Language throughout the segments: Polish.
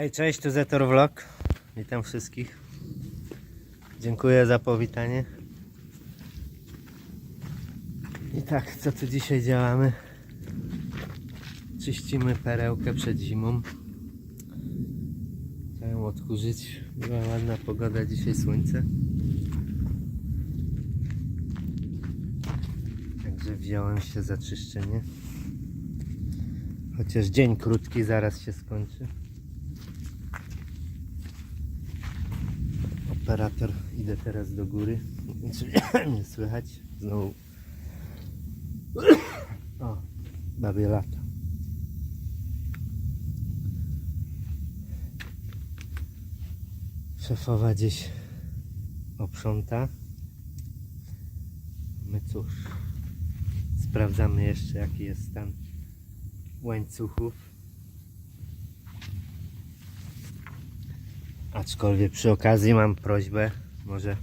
Hej, cześć, tu Zetor Vlog. Witam wszystkich. Dziękuję za powitanie. I tak, co tu dzisiaj działamy? Czyścimy perełkę przed zimą. Chciałem odkurzyć. Była ładna pogoda, dzisiaj słońce. Także wziąłem się za czyszczenie. Chociaż dzień krótki, zaraz się skończy. Operator, idę teraz do góry. Nie słychać? Znowu. O, babie lata. Szefowa gdzieś oprząta. My cóż, sprawdzamy jeszcze jaki jest stan łańcuchów. Aczkolwiek przy okazji mam prośbę, może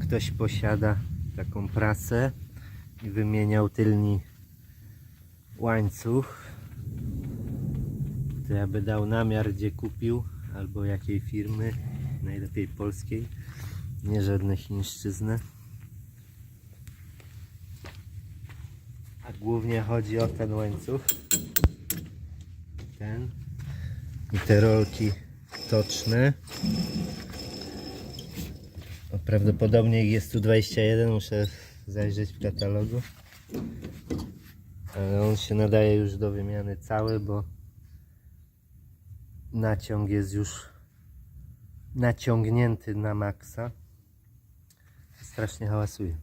ktoś posiada taką prasę i wymieniał tylni łańcuch, to ja by dał namiar gdzie kupił albo jakiej firmy, najlepiej polskiej, nie żadne chińszczyzny. A głównie chodzi o ten łańcuch. Ten. I te rolki toczne. Prawdopodobnie jest tu 21, muszę zajrzeć w katalogu. Ale on się nadaje już do wymiany cały, bo naciąg jest już naciągnięty na maksa. Strasznie hałasuje.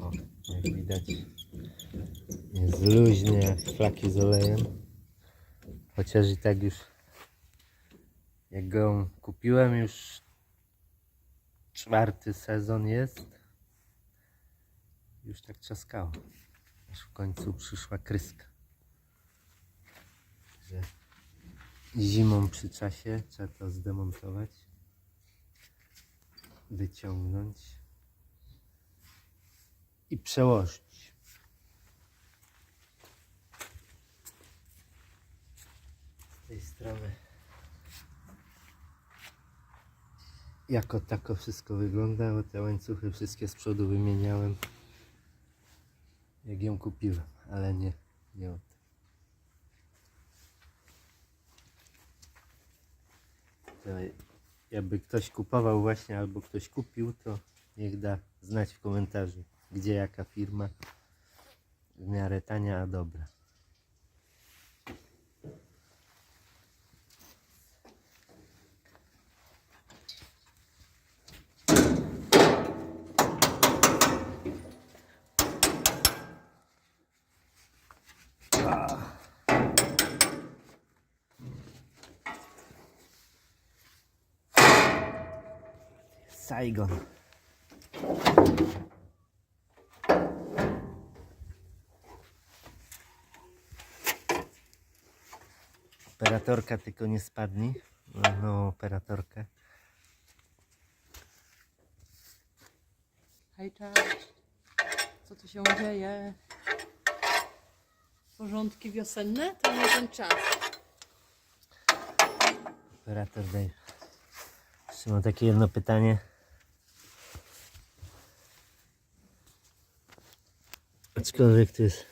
O, jak widać jest luźnie jak flaki z olejem. Chociaż i tak już jak go kupiłem już czwarty sezon jest. Już tak trzaskało. Aż w końcu przyszła kryska. Że zimą przy czasie trzeba to zdemontować. Wyciągnąć i przełożyć. Z tej strony jako tako wszystko wygląda, bo te łańcuchy wszystkie z przodu wymieniałem jak ją kupiłem, ale nie, nie o tym. To jakby ktoś kupował właśnie albo ktoś kupił, to niech da znać w komentarzu, gdzie jaka firma w miarę tania, a dobra. Saigon. Operatorka tylko nie spadnie. No, operatorkę. Hej, cześć. Co tu się dzieje? Porządki wiosenne? To nie ten czas. Operator daj. Jeszcze mam takie jedno pytanie. Aczkolwiek to jest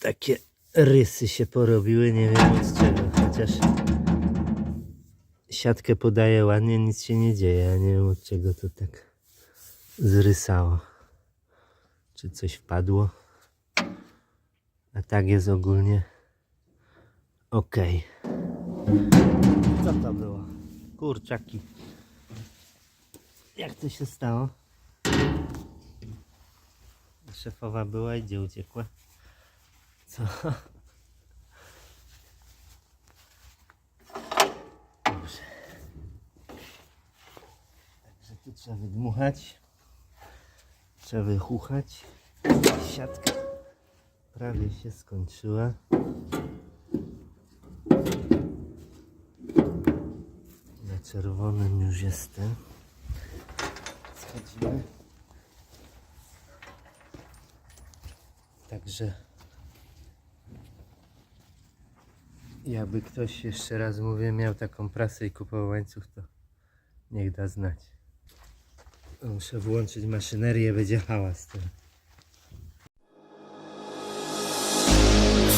takie rysy się porobiły, nie wiem od czego, chociaż siatkę podaje ładnie, nic się nie dzieje, ja nie wiem od czego to tak zrysało. Czy coś wpadło? A tak jest ogólnie okej. Co to było? Kurczaki. Jak to się stało? Szefowa była i gdzie uciekła? Co? Dobrze. Także tu trzeba wydmuchać. Trzeba wychuchać. Siatka prawie się skończyła. Na czerwonym już jestem. Schodzimy. Także Jakby ktoś jeszcze raz mówię miał taką prasę i kupował łańcuch, to niech da znać. Muszę włączyć maszynerię, będzie hałas.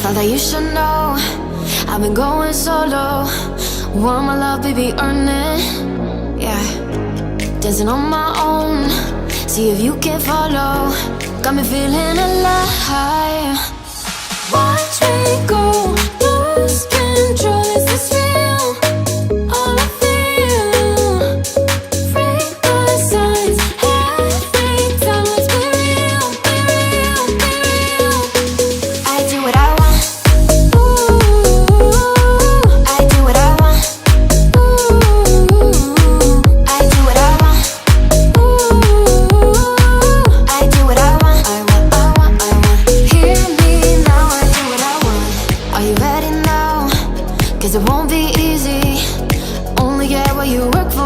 Thought that you should know I've been going solo. Want my love, baby, earn it. Yeah. Dancing on my own. See if you can follow. Got me feeling alive. work for